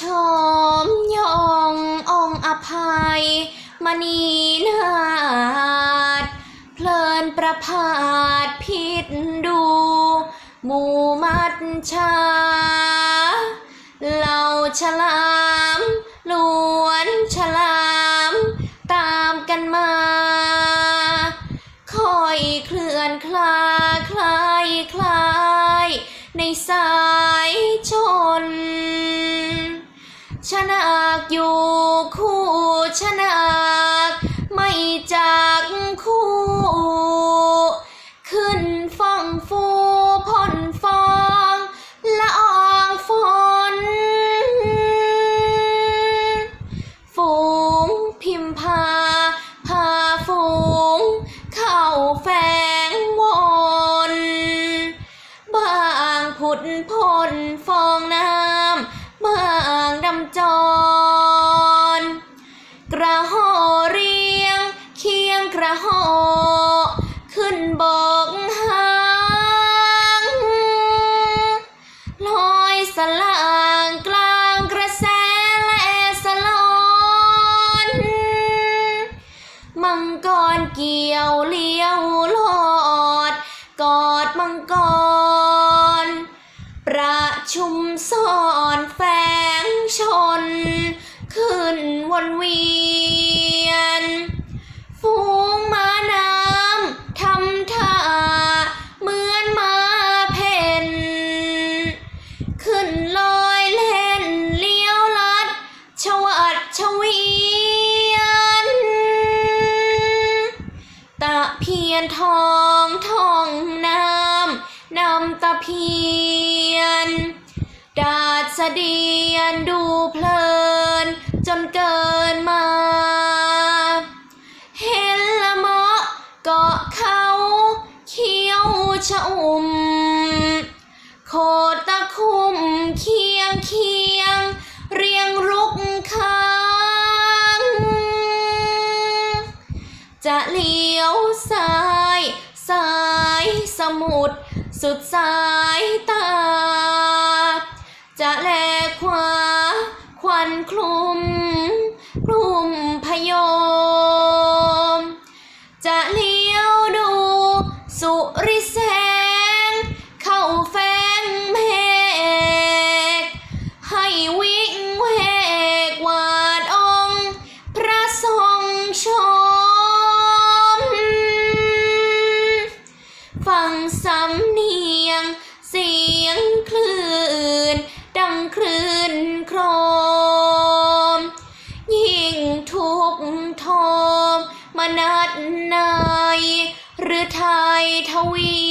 ชมยององอภัย มณีนาฏเพลินประพาสพิษดู หมู่มัดชาเหล่าฉลามล้วนฉลาม ตามกันมา คอยเคลื่อนคลาคลายคลายในสา ชนากอยู่คู่ชนากไม่จากคู่ ขึ้นฟ้องฟูพ่นฟองละอองฝน ฝูงพิมพา ดำจร กระหอเรียง เคียงกระหอขึ้นบกหางลอยสลางกลางกระแสและสลอนมังกรเกี่ยวเลี้ยวลอด กอดมังกร ชุมซ่อนแฝงชน ขึ้นวนเวียน ฟูงมาน้ำทำท่าเหมือนมาเพ่นขึ้นลอยเล่นเลี้ยวลัด ชวัดชวียน ตะเพียนทองทองน้ำนำตะเพียน ดเสเดียนดูเพลิน จนเกินมา เห็นละเมาะเกาะเขาเขี้ยวชะอุ่มโคตรตะคุ่มเคียงเคียง เรียงรุกค้าง จะเลี้ยวซ้ายสายสมุทรสุดสาย จะแลขวาควันคลุม คลุมพยม จะเลี้ยวดู สุริแสง เข้าแฝงเมฆให้วิ่งเวกวาดองค์พระทรงชม ฟังสำ ม